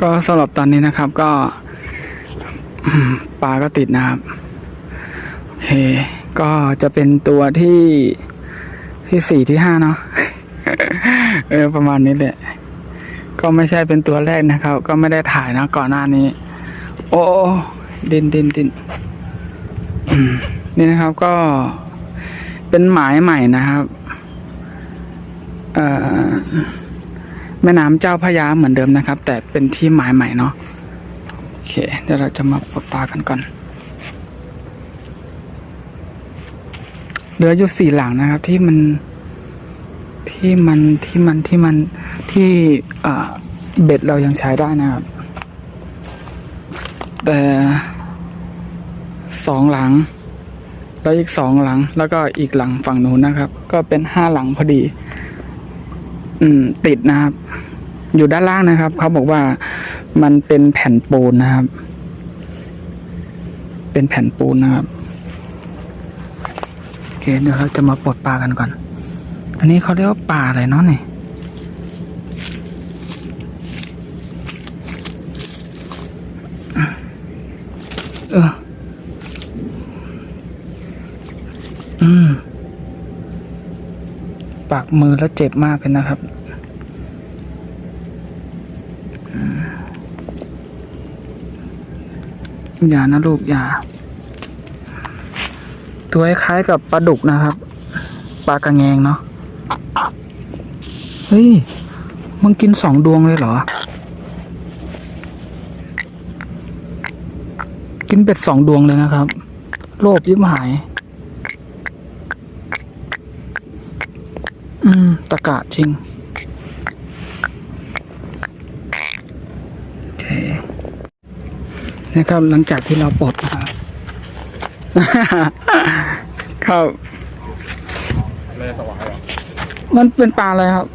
ก็สำหรับตอนนี้นะครับก็ปลาก็ติดนะครับ โอเค ก็จะเป็นตัวที่ที่สี่ที่ห้าเนาะเออประมาณนี้แหละ ก็ไม่ใช่เป็นตัวแรกนะครับ ก็ไม่ได้ถ่ายนะก่อนหน้านี้ โอ้ดินดินดินนี่นะครับก็เป็นหมายใหม่นะครับ เอ่อ แม่น้ำเจ้าพระยาเหมือนเดิมนะครับ แต่เป็นที่หมายใหม่เนาะโอเค เดี๋ยวเราจะมาปลดปลากันก่อนเหลืออยู่สี่หลังนะครับ ที่มันที่มันที่มันที่มันที่เอ่อเบ็ดเรายังใช้ได้นะครับ แต่สองหลัง แล้วอีกสองหลัง แล้วก็อีกหลังฝั่งนู้นนะครับ ก็เป็นห้าหลังพอดี อืม ติดนะครับ อยู่ด้านล่างนะครับ เขาบอกว่ามันเป็นแผ่นปูนนะครับ เป็นแผ่นปูนนะครับโอเคเดี๋ยวเราจะมาปลดปลากันก่อน อันนี้เขาเรียกว่าปลาอะไรเนาะเนี่ยเออ อืม ปากมือแล้วเจ็บมากเลยนะครับอืม อย่านะลูกอย่า ตัวคล้ายๆกับปลาดุกนะครับ ปลากระแงงเนาะ เฮ้ย มึงกินสองดวงเลยเหรอ กินเป็ดสองดวงเลยนะครับ โลภยิบหาย อืม ตะกะจริง โอเค นะครับ หลังจากที่เราปลดนะครับครับแม่สวายเหรอมันเป็นปลาอะไรครับ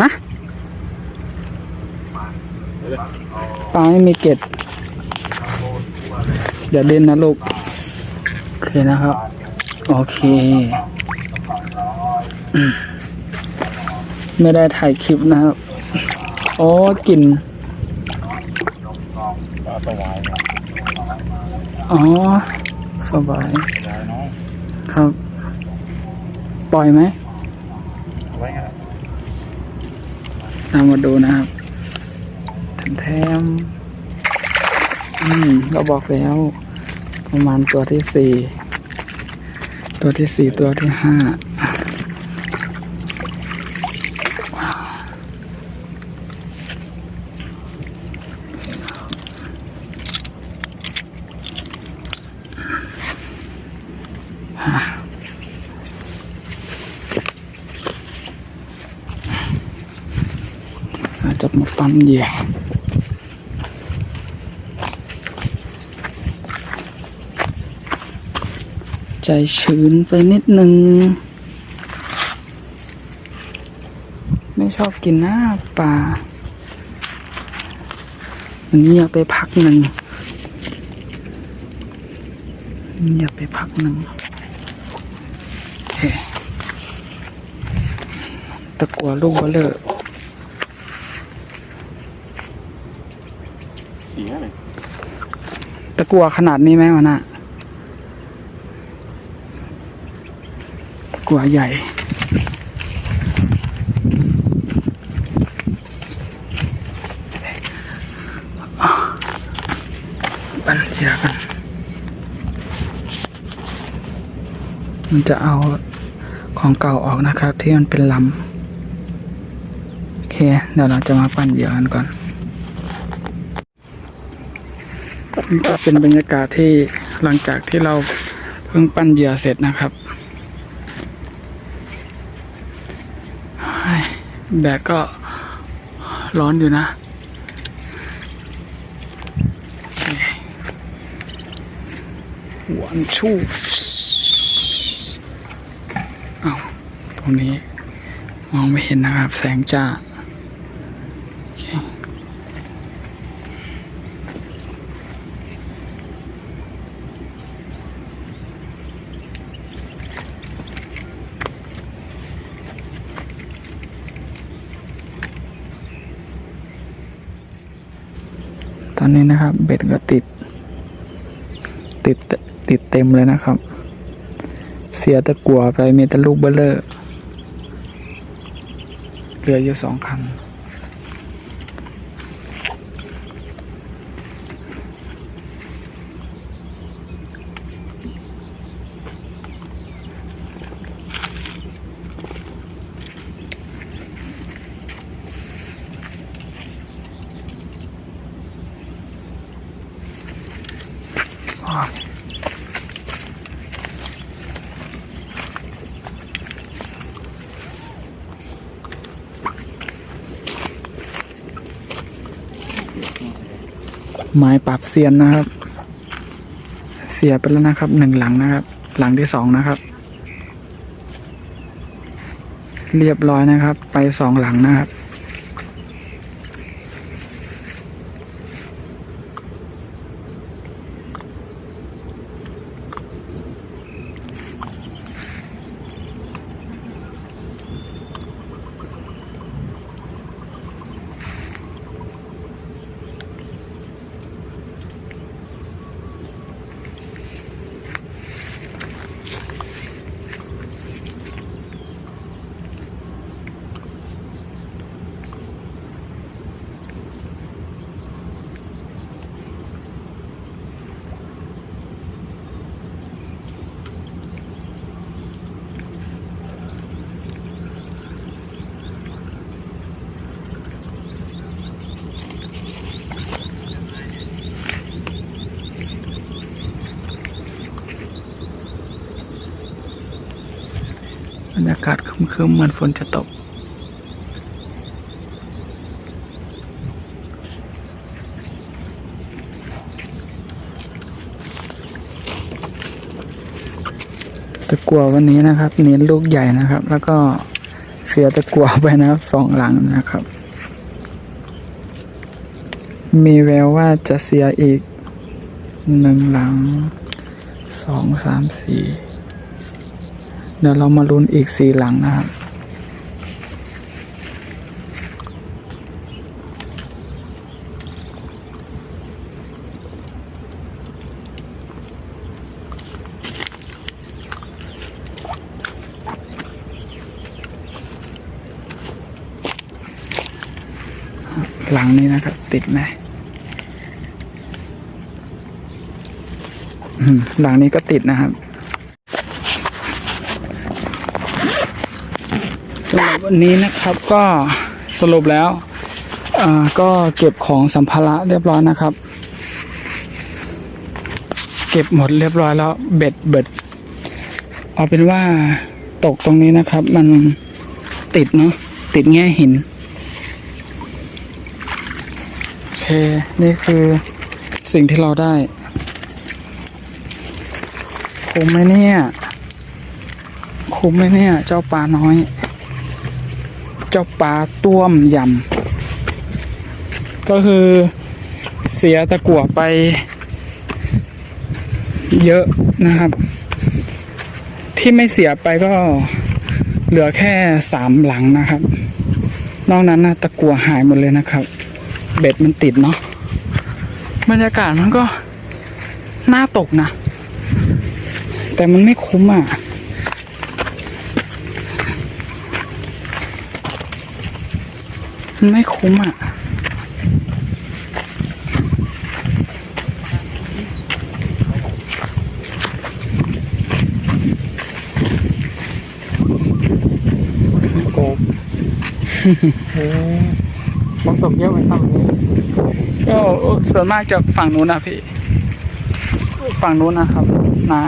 ฮะปลาไม่มีเกล็ดอย่าเด่นนะลูก โอเคนะครับ โอเค ไม่ได้ถ่ายคลิปนะครับโอ้กลิ่น ปลาสวายครับอ๋อ สบายสวายน้องครับ ปล่อยไหมเอาไว้งั้นตามมาดูนะครับแถมๆอืมเราบอกแล้ว ประมาณตัวที่สี่ ตัวที่สี่ตัวที่ห้า จจะมาปั้นเหยื่อใจชื้นไปนิดนึง ไม่ชอบกินหน้าปลามันเงียบไปพักหนึ่งเงียบไปพักหนึ่งโอเค ตะกัวลูกเบลเลอร์เสียเลยตะกัวขนาดนี้ไหมวะน่ะตะกัวใหญ่ปันเจียกัน มันจะเอาของเก่าออกนะครับ ที่มันเป็นลำโอ เคเดี๋ยวเราจะมาปั้นเหยื่อกันก่อนนี่ก็เป็นบรรยากาศที่หลังจากที่เราเพิ่งปั้นเหยื่อเสร็จนะครับแดดก็ร้อนอยู่นะ วันชูเอาตรงนี้มองไม่เห็นนะครับ แสงจ้า โอนนี้นะครับ เบ็ดก็ติด ติดติดเต็มเลยนะครับ เสียตะกัวไปมีแต่ลูกเบลเลอร์เหลืออยู่สองคัน ไม้ปรับเซียนนะครับ เสียไปแล้วนะครับหนึ่งหลังนะครับ หลังที่สองนะครับ เรียบร้อยนะครับ ไปสองหลังนะครับ บรรยากาศครึมๆเหมือนฝนจะตก ตะกัววันนี้นะครับ เน้นลูกใหญ่นะครับ แล้วก็เสียตะกัวไปนะครับสองหลังนะครับ มีแววว่าจะเสียอีกหนึ่งหลังสองสามสี่ เดี๋ยวเรามาลุ้นอีกสี่หลังนะครับหลังนี้นะครับ ติดไหมอืมหลังนี้ก็ติดนะครับำหรับวันนี้นะครับก็สรุปแล้วก็เก็บของสัมภาระเรียบร้อยนะครับ เก็บหมดเรียบร้อยแล้วเบ็ดเบ็ดเอาเป็นว่าตกตรงนี้นะครับ มันติดเนาะติดแง่หินโอเค นี่คือสิ่งที่เราได้คุ้มไหมเนี่ย คุ้มไหมเนี่ย เจ้าปลาน้อย จ้าปลาต้วมยำก็คือเสียตะกั่วไป เยอะนะครับ ที่ไม่เสียไปก็เหลือแค่สามหลังนะครับ นอกนั้นนะตะกั่วหายหมดเลยนะครับ เบ็ดมันติดเนาะบรรยากาศมันก็น่าตกนะ แต่มันไม่คุ้มอะ มันไม่คุ้มอะโกบฝนตกเยอะไหมครับก็ส่วนมากจากฝั่งนู้นนะพี่ ฝั่งนู้นนะครับนะ